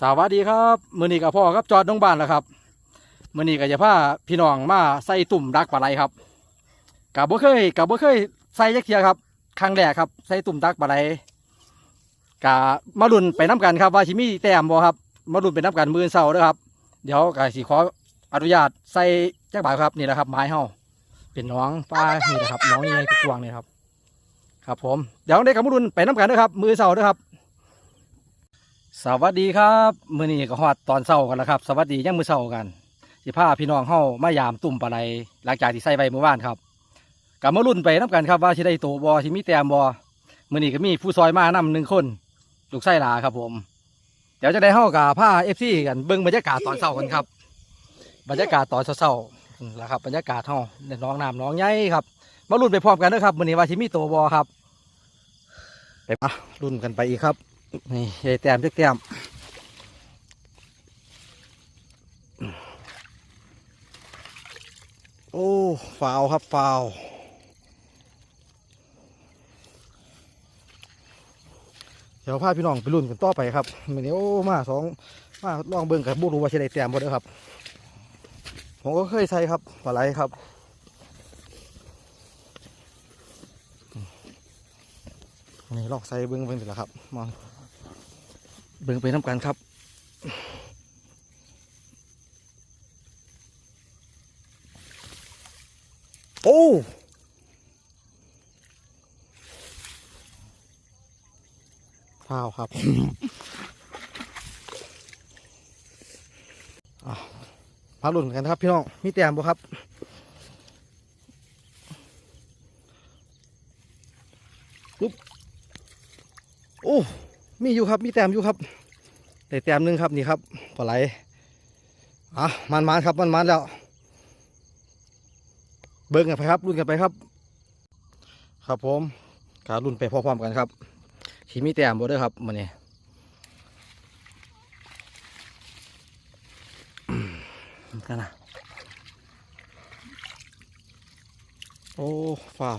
สวัสดีครับมือนี้กับพ่อครับจอดน้องบ้านแล้วครับมือนี้ก็จะพาพี่น้องมาใส่ตุ่มดักปลาไหลครับกับบ่เคยกับบ่เคยใส่ยักเทียครับครั้งแรกครับใส่ตุ่มดักปลาไหลกะมาลุนไปน้กันครับว่าชิมีแต้มบ่ครับมาลุนไปน้กันมือเสาร์ด้วยครับ เดี๋ยวกะสิขออนุญาตใส่แจ็คบาทครับนี่แหละครับไม้เฮาเป็นน้องป้านี่นะครับน้องนี่กกวางนี่ครับ ครับผมเดี๋ยวได้กับมาลุนไปน้กันด้วยครับมือเสาร์ด้วยครับ สวัสดีครับมื้อนี้ก็ฮอดตอนเช้ากันแล้วครับ สวัสดียังมื้อเช้ากัน สิพาพี่น้องเฮามายามตุ่มปลาไหลหลังจากที่ใส่ไว้เมื่อวานครับก็มาลุ้นไปนํกันครับว่าสิได้โตบ่สิมีแต้มบ่มื้อนี้ก็มีผู้ซอยมานํหนึ่งคนลูกไส้หลาครับผม เดี๋ยวจะได้เฮากับพา FC กันเบิ่งบรรยากาศตอนเช้ากันครับ บรรยากาศตอนเช้าๆนั่นล่ะครับ บรรยากาศเฮาในน้องน้ำน้องใหญ่ครับ มาลุ้นไปพร้อมกันเด้อครับมื้อนี้ว่าสิมีโตบ่ครับไปอะลุ้นกันไปอีกครับ นี่ยายแต้มเจ๊กแต้มโอ้ฟาวครับฟาวเดี๋ยวพาพี่น้องไปรุ่นกันต่อไปครับมื่อนี้โอ้มาสองมาลองเบิ่งกับบุรู้ว่าใช่ได้แต้มบ่เด้อครับ ผมก็เคยใส่ครับปลาไหลครับนี่ลองใส่เบิ่งเบิ่งสิละครับมอง เบิ่งไปน้ำกันครับโอ้ข้าวครับอะมาลุ้นกันครับพี่น้อง มีแต้มบ่ครับ ปุ๊บ โอ้ มีอยู่ครับ มีแต้มอยู่ครับแต่แต้มหนึงครับนี่ครับปลาไหลอะมันมันครับมันมันแล้ว เบิ้งกันไปครับรุ่นกันไปครับ ครับผมการรุ่นไปพร้อมๆกันครับขีมีแต้มบ่เด้ครับมันนี่กันนะโอ้ฟ้าว